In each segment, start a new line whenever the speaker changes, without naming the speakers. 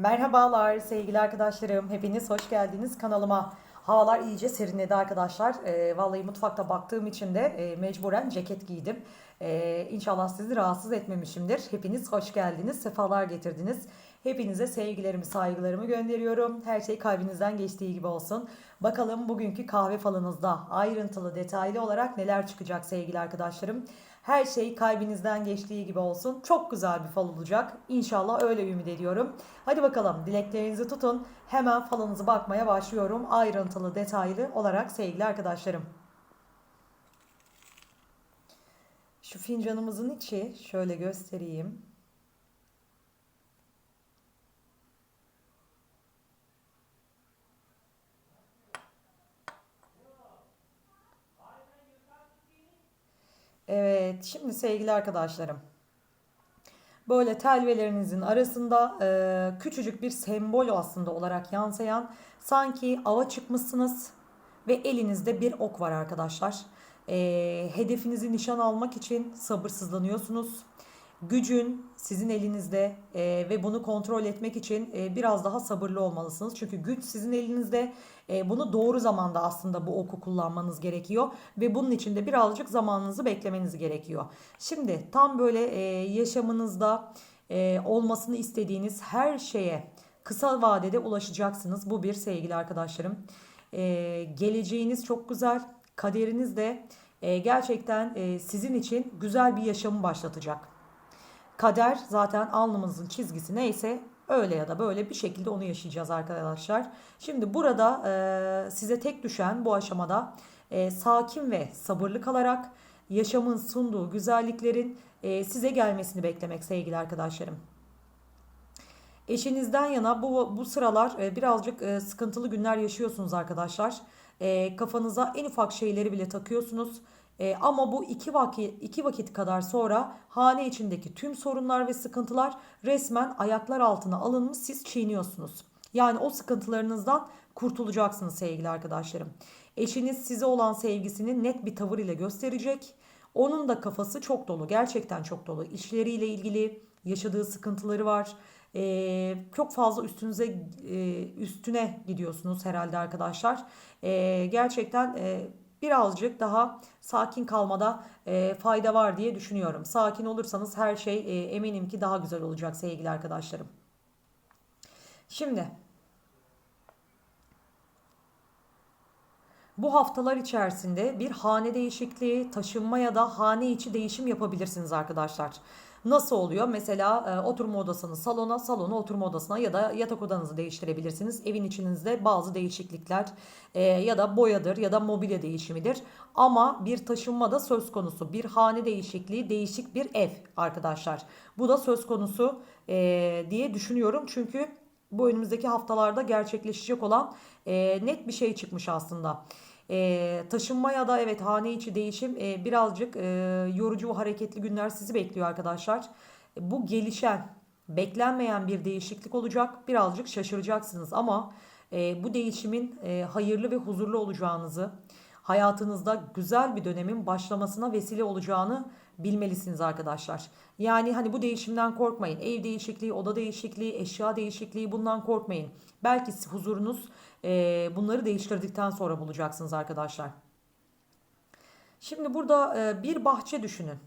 Merhabalar sevgili arkadaşlarım. Hepiniz hoş geldiniz kanalıma. Havalar iyice serinledi arkadaşlar. Ee, vallahi mutfakta baktığım için de e, mecburen ceket giydim. Ee, inşallah sizi rahatsız etmemişimdir. Hepiniz hoş geldiniz. Sefalar getirdiniz. Hepinize sevgilerimi, saygılarımı gönderiyorum. Her şey kalbinizden geçtiği gibi olsun. Bakalım bugünkü kahve falınızda ayrıntılı, detaylı olarak neler çıkacak sevgili arkadaşlarım. Her şey kalbinizden geçtiği gibi olsun. Çok güzel bir fal olacak. İnşallah öyle ümit ediyorum. Hadi bakalım dileklerinizi tutun. Hemen falınızı bakmaya başlıyorum. Ayrıntılı, detaylı olarak sevgili arkadaşlarım. Şu fincanımızın içi şöyle göstereyim. Evet, şimdi sevgili arkadaşlarım. Böyle telvelerinizin arasında e, küçücük bir sembol aslında olarak yansıyan sanki ava çıkmışsınız ve elinizde bir ok var arkadaşlar. E, hedefinizi nişan almak için sabırsızlanıyorsunuz. Gücün sizin elinizde e, ve bunu kontrol etmek için e, biraz daha sabırlı olmalısınız. Çünkü güç sizin elinizde. E, bunu doğru zamanda aslında bu oku kullanmanız gerekiyor ve bunun için de birazcık zamanınızı beklemeniz gerekiyor. Şimdi tam böyle e, yaşamınızda e, olmasını istediğiniz her şeye kısa vadede ulaşacaksınız. Bu bir sevgili arkadaşlarım. E, geleceğiniz çok güzel. Kaderiniz de e, gerçekten e, sizin için güzel bir yaşamı başlatacak. Kader zaten alnımızın çizgisi neyse öyle ya da böyle bir şekilde onu yaşayacağız arkadaşlar. Şimdi burada e, size tek düşen bu aşamada e, sakin ve sabırlı kalarak yaşamın sunduğu güzelliklerin e, size gelmesini beklemek sevgili arkadaşlarım. Eşinizden yana bu, bu sıralar e, birazcık e, sıkıntılı günler yaşıyorsunuz arkadaşlar. E, kafanıza en ufak şeyleri bile takıyorsunuz. E, ama bu iki vakit, iki vakit kadar sonra hane içindeki tüm sorunlar ve sıkıntılar resmen ayaklar altına alınmış siz çiğniyorsunuz. Yani o sıkıntılarınızdan kurtulacaksınız sevgili arkadaşlarım. Eşiniz size olan sevgisini net bir tavır ile gösterecek. Onun da kafası çok dolu. Gerçekten çok dolu. İşleriyle ilgili yaşadığı sıkıntıları var. Ee, çok fazla üstünüze e, üstüne gidiyorsunuz herhalde arkadaşlar. Ee, gerçekten e, birazcık daha sakin kalmada e, fayda var diye düşünüyorum. Sakin olursanız her şey e, eminim ki daha güzel olacak sevgili arkadaşlarım. Şimdi bu haftalar içerisinde bir hane değişikliği, taşınma ya da hane içi değişim yapabilirsiniz arkadaşlar. Nasıl oluyor? Mesela e, oturma odasını salona, salonu oturma odasına ya da yatak odanızı değiştirebilirsiniz. Evin içinizde bazı değişiklikler e, ya da boyadır ya da mobilya değişimidir. Ama bir taşınma da söz konusu. Bir hane değişikliği, değişik bir ev arkadaşlar. Bu da söz konusu e, diye düşünüyorum. Çünkü bu önümüzdeki haftalarda gerçekleşecek olan e, net bir şey çıkmış aslında. E, taşınma ya da evet hane içi değişim e, birazcık e, yorucu ve hareketli günler sizi bekliyor arkadaşlar. E, bu gelişen, beklenmeyen bir değişiklik olacak. Birazcık şaşıracaksınız ama e, bu değişimin e, hayırlı ve huzurlu olacağınızı, hayatınızda güzel bir dönemin başlamasına vesile olacağını bilmelisiniz arkadaşlar. Yani hani bu değişimden korkmayın. Ev değişikliği, oda değişikliği, eşya değişikliği bundan korkmayın. Belki huzurunuz e, bunları değiştirdikten sonra bulacaksınız arkadaşlar. Şimdi burada e, bir bahçe düşünün.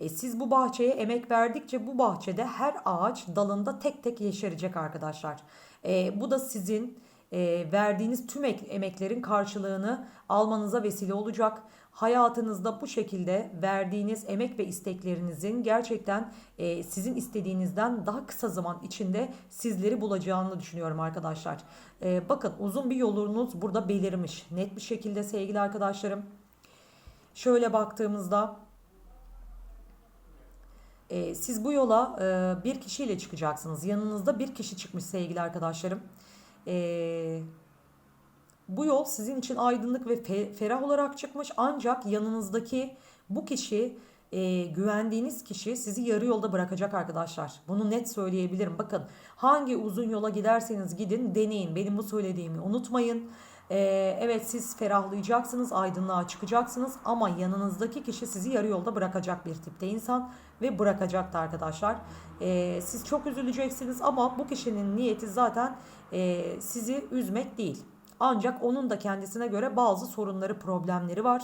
E, siz bu bahçeye emek verdikçe bu bahçede her ağaç dalında tek tek yeşerecek arkadaşlar. E, bu da sizin e, verdiğiniz tüm emeklerin karşılığını almanıza vesile olacak. Hayatınızda bu şekilde verdiğiniz emek ve isteklerinizin gerçekten e, sizin istediğinizden daha kısa zaman içinde sizleri bulacağını düşünüyorum arkadaşlar. E, bakın uzun bir yolunuz burada belirmiş. Net bir şekilde sevgili arkadaşlarım. Şöyle baktığımızda e, siz bu yola e, bir kişiyle çıkacaksınız. Yanınızda bir kişi çıkmış sevgili arkadaşlarım. Eee bu yol sizin için aydınlık ve ferah olarak çıkmış ancak yanınızdaki bu kişi e, güvendiğiniz kişi sizi yarı yolda bırakacak arkadaşlar. Bunu net söyleyebilirim. Bakın hangi uzun yola giderseniz gidin deneyin. Benim bu söylediğimi unutmayın. Ee, evet siz ferahlayacaksınız, aydınlığa çıkacaksınız ama yanınızdaki kişi sizi yarı yolda bırakacak bir tipte insan ve bırakacaktı arkadaşlar. Ee, siz çok üzüleceksiniz ama bu kişinin niyeti zaten e, sizi üzmek değil. Ancak onun da kendisine göre bazı sorunları, problemleri var.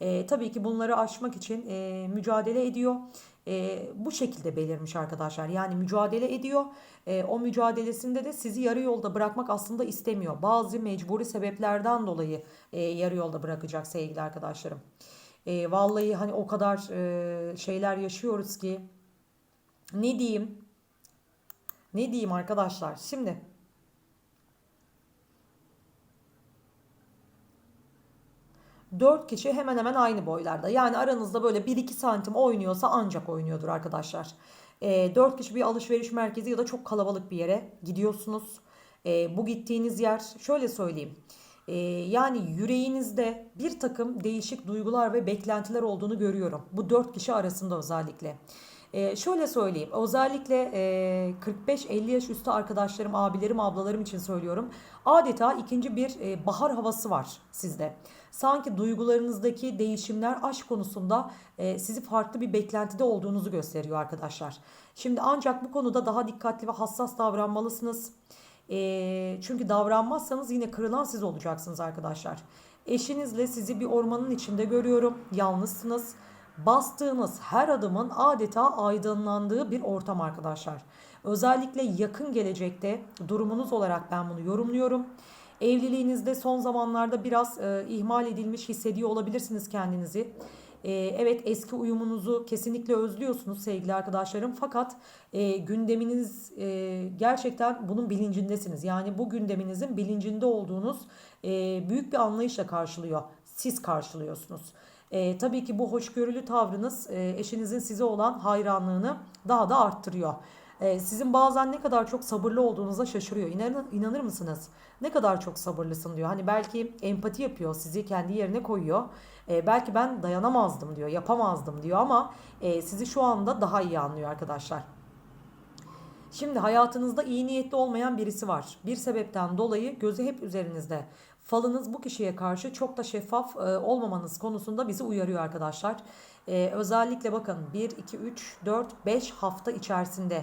E, tabii ki bunları aşmak için e, mücadele ediyor. E, bu şekilde belirmiş arkadaşlar. Yani mücadele ediyor. E, o mücadelesinde de sizi yarı yolda bırakmak aslında istemiyor. Bazı mecburi sebeplerden dolayı e, yarı yolda bırakacak sevgili arkadaşlarım. E, vallahi hani o kadar e, şeyler yaşıyoruz ki ne diyeyim? Ne diyeyim arkadaşlar? Şimdi Dört kişi hemen hemen aynı boylarda. Yani aranızda böyle 1-2 santim oynuyorsa ancak oynuyordur arkadaşlar. E, 4 kişi bir alışveriş merkezi ya da çok kalabalık bir yere gidiyorsunuz. E, bu gittiğiniz yer şöyle söyleyeyim. E, yani yüreğinizde bir takım değişik duygular ve beklentiler olduğunu görüyorum. Bu 4 kişi arasında özellikle. Ee, şöyle söyleyeyim. Özellikle e, 45-50 yaş üstü arkadaşlarım, abilerim, ablalarım için söylüyorum. Adeta ikinci bir e, bahar havası var sizde. Sanki duygularınızdaki değişimler aşk konusunda e, sizi farklı bir beklentide olduğunuzu gösteriyor arkadaşlar. Şimdi ancak bu konuda daha dikkatli ve hassas davranmalısınız. E, çünkü davranmazsanız yine kırılan siz olacaksınız arkadaşlar. Eşinizle sizi bir ormanın içinde görüyorum. Yalnızsınız bastığınız her adımın adeta aydınlandığı bir ortam arkadaşlar. Özellikle yakın gelecekte durumunuz olarak ben bunu yorumluyorum. Evliliğinizde son zamanlarda biraz e, ihmal edilmiş hissediyor olabilirsiniz kendinizi. E, evet eski uyumunuzu kesinlikle özlüyorsunuz sevgili arkadaşlarım. Fakat e, gündeminiz e, gerçekten bunun bilincindesiniz. Yani bu gündeminizin bilincinde olduğunuz e, büyük bir anlayışla karşılıyor. Siz karşılıyorsunuz. E, tabii ki bu hoşgörülü tavrınız e, eşinizin size olan hayranlığını daha da arttırıyor. E, sizin bazen ne kadar çok sabırlı olduğunuza şaşırıyor. İnanır, mısınız? Ne kadar çok sabırlısın diyor. Hani belki empati yapıyor, sizi kendi yerine koyuyor. E, belki ben dayanamazdım diyor, yapamazdım diyor ama e, sizi şu anda daha iyi anlıyor arkadaşlar. Şimdi hayatınızda iyi niyetli olmayan birisi var. Bir sebepten dolayı gözü hep üzerinizde. Falınız bu kişiye karşı çok da şeffaf e, olmamanız konusunda bizi uyarıyor arkadaşlar. E, özellikle bakın 1, 2, 3, 4, 5 hafta içerisinde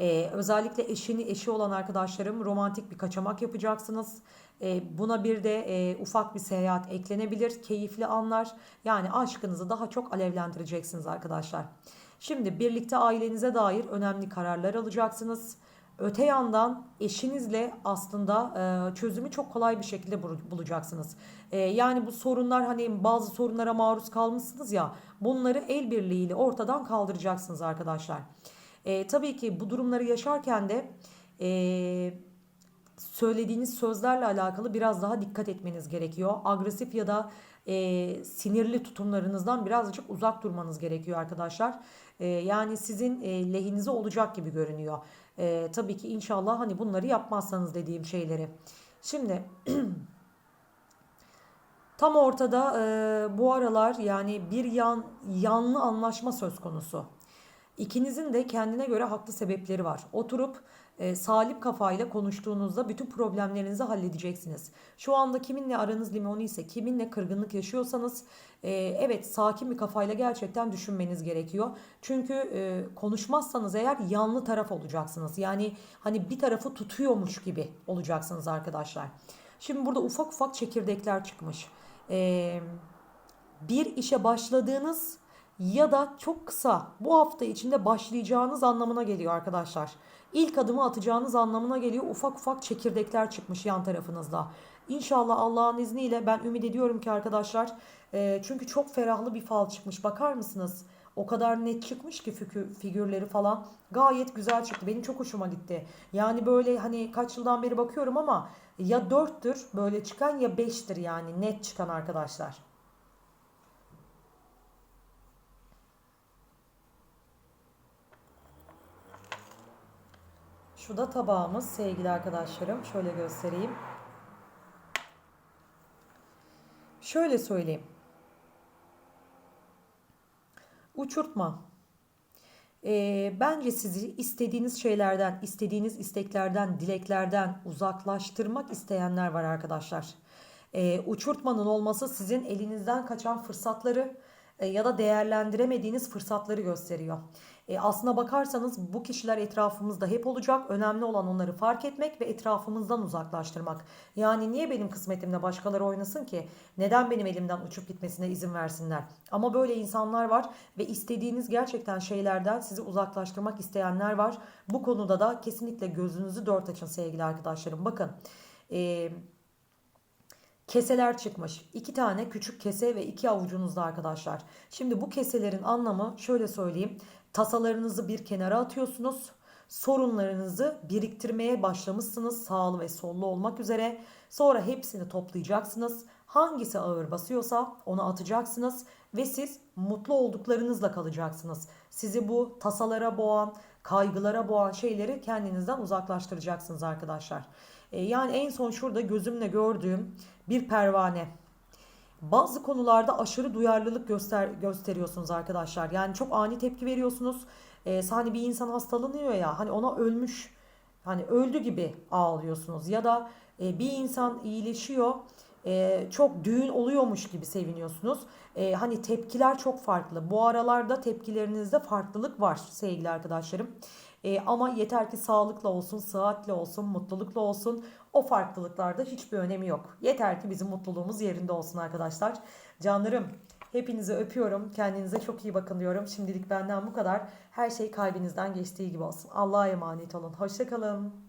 e, özellikle eşini eşi olan arkadaşlarım romantik bir kaçamak yapacaksınız. E, buna bir de e, ufak bir seyahat eklenebilir. Keyifli anlar. Yani aşkınızı daha çok alevlendireceksiniz arkadaşlar. Şimdi birlikte ailenize dair önemli kararlar alacaksınız. Öte yandan eşinizle aslında e, çözümü çok kolay bir şekilde bulacaksınız. E, yani bu sorunlar hani bazı sorunlara maruz kalmışsınız ya bunları el birliğiyle ortadan kaldıracaksınız arkadaşlar. E, tabii ki bu durumları yaşarken de e, söylediğiniz sözlerle alakalı biraz daha dikkat etmeniz gerekiyor. Agresif ya da e, sinirli tutumlarınızdan birazcık uzak durmanız gerekiyor arkadaşlar. E, yani sizin e, lehinize olacak gibi görünüyor. E, tabii ki inşallah hani bunları yapmazsanız dediğim şeyleri. Şimdi tam ortada e, bu aralar yani bir yan yanlı anlaşma söz konusu. İkinizin de kendine göre haklı sebepleri var. Oturup e, salim kafayla konuştuğunuzda bütün problemlerinizi halledeceksiniz. Şu anda kiminle aranız limoni ise kiminle kırgınlık yaşıyorsanız e, evet sakin bir kafayla gerçekten düşünmeniz gerekiyor. Çünkü e, konuşmazsanız eğer yanlı taraf olacaksınız. Yani hani bir tarafı tutuyormuş gibi olacaksınız arkadaşlar. Şimdi burada ufak ufak çekirdekler çıkmış. E, bir işe başladığınız ya da çok kısa bu hafta içinde başlayacağınız anlamına geliyor arkadaşlar. İlk adımı atacağınız anlamına geliyor. Ufak ufak çekirdekler çıkmış yan tarafınızda. İnşallah Allah'ın izniyle ben ümit ediyorum ki arkadaşlar. E, çünkü çok ferahlı bir fal çıkmış. Bakar mısınız? O kadar net çıkmış ki figürleri falan. Gayet güzel çıktı. Benim çok hoşuma gitti. Yani böyle hani kaç yıldan beri bakıyorum ama ya dörttür böyle çıkan ya beştir yani net çıkan arkadaşlar. Şu da tabağımız sevgili arkadaşlarım. Şöyle göstereyim. Şöyle söyleyeyim. Uçurtma. E, bence sizi istediğiniz şeylerden, istediğiniz isteklerden, dileklerden uzaklaştırmak isteyenler var arkadaşlar. E, uçurtmanın olması sizin elinizden kaçan fırsatları e, ya da değerlendiremediğiniz fırsatları gösteriyor. E, aslına bakarsanız bu kişiler etrafımızda hep olacak. Önemli olan onları fark etmek ve etrafımızdan uzaklaştırmak. Yani niye benim kısmetimle başkaları oynasın ki? Neden benim elimden uçup gitmesine izin versinler? Ama böyle insanlar var ve istediğiniz gerçekten şeylerden sizi uzaklaştırmak isteyenler var. Bu konuda da kesinlikle gözünüzü dört açın sevgili arkadaşlarım. Bakın. Eee keseler çıkmış. İki tane küçük kese ve iki avucunuzda arkadaşlar. Şimdi bu keselerin anlamı şöyle söyleyeyim. Tasalarınızı bir kenara atıyorsunuz. Sorunlarınızı biriktirmeye başlamışsınız sağlı ve sollu olmak üzere. Sonra hepsini toplayacaksınız. Hangisi ağır basıyorsa onu atacaksınız ve siz mutlu olduklarınızla kalacaksınız. Sizi bu tasalara boğan, kaygılara boğan şeyleri kendinizden uzaklaştıracaksınız arkadaşlar. E, yani en son şurada gözümle gördüğüm bir pervane. Bazı konularda aşırı duyarlılık göster gösteriyorsunuz arkadaşlar. Yani çok ani tepki veriyorsunuz. Ee, hani bir insan hastalanıyor ya hani ona ölmüş hani öldü gibi ağlıyorsunuz ya da e, bir insan iyileşiyor e, çok düğün oluyormuş gibi seviniyorsunuz. E, hani tepkiler çok farklı. Bu aralarda tepkilerinizde farklılık var sevgili arkadaşlarım. E, ama yeter ki sağlıkla olsun, sıhhatle olsun, mutlulukla olsun. O farklılıklarda hiçbir önemi yok. Yeter ki bizim mutluluğumuz yerinde olsun arkadaşlar. Canlarım hepinizi öpüyorum. Kendinize çok iyi bakın diyorum. Şimdilik benden bu kadar. Her şey kalbinizden geçtiği gibi olsun. Allah'a emanet olun. Hoşçakalın.